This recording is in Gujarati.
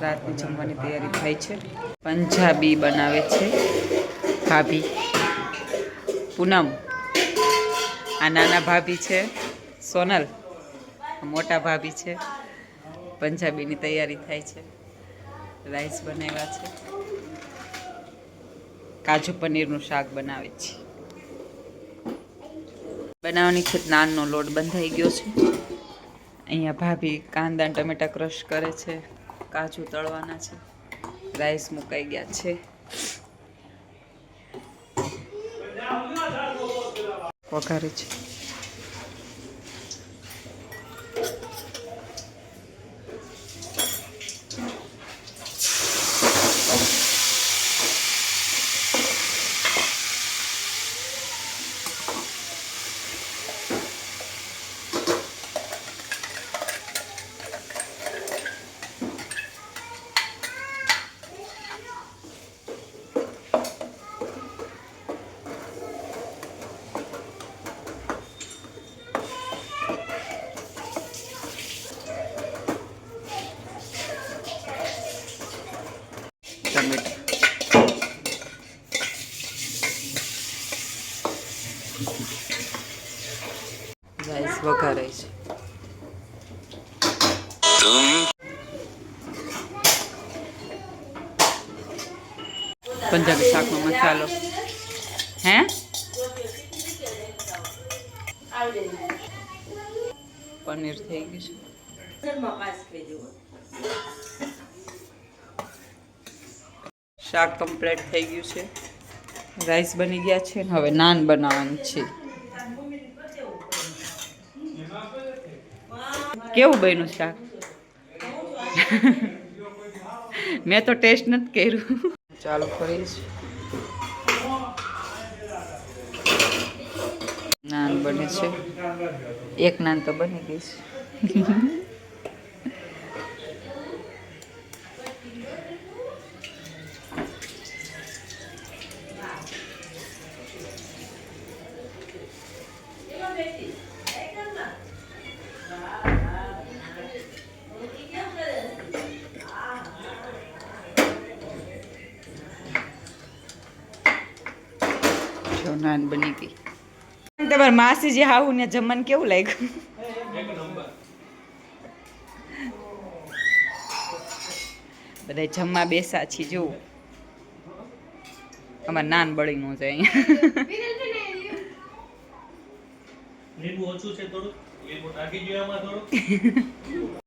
રાતની જમવાની તૈયારી થાય છે. પંજાબી બનાવે છે. ભાભી. પૂનમ. આ નાના ભાભી છે. સોનલ. મોટા ભાભી છે. પંજાબીની તૈયારી થાય છે. રાઈસ બનાવ્યા છે. કાજુ પનીરનું શાક બનાવે છે. બનાવવાની છે. નાનનો લોટ બંધાઈ ગયો છે. અહીંયા ભાભી કાંદા ટમેટા ક્રશ કરે છે. કાજુ તળવાના છે. રાઈસ મુકાઈ ગયા છે. વઘારે છે ટમેટા રાઈસ વઘારે છે. પંજાબી શાકનો મસાલો. હે? પનીર થઈ ગયું છે. શાક કમ્પ્લીટ થઈ ગયું છે. રાઈસ બની ગયા છે હવે નાન બનાવવાનું છે. કેવું બન્યું શાક? મેં તો ટેસ્ટ નથી કર્યું. ચાલો ફરી નાન બને છે. એક નાન તો બની ગઈ છે. જો નાન બની ગઈ. તમારા માસીજી હાવું ને જમવાનું કેવું લાગ્યું? બધા જમવા બેસા છી જો અમારે નાન બળી નું છે અહીંયા. ઓછું છે થોડું લીંબુ નાખી જોઈએ આમાં થોડું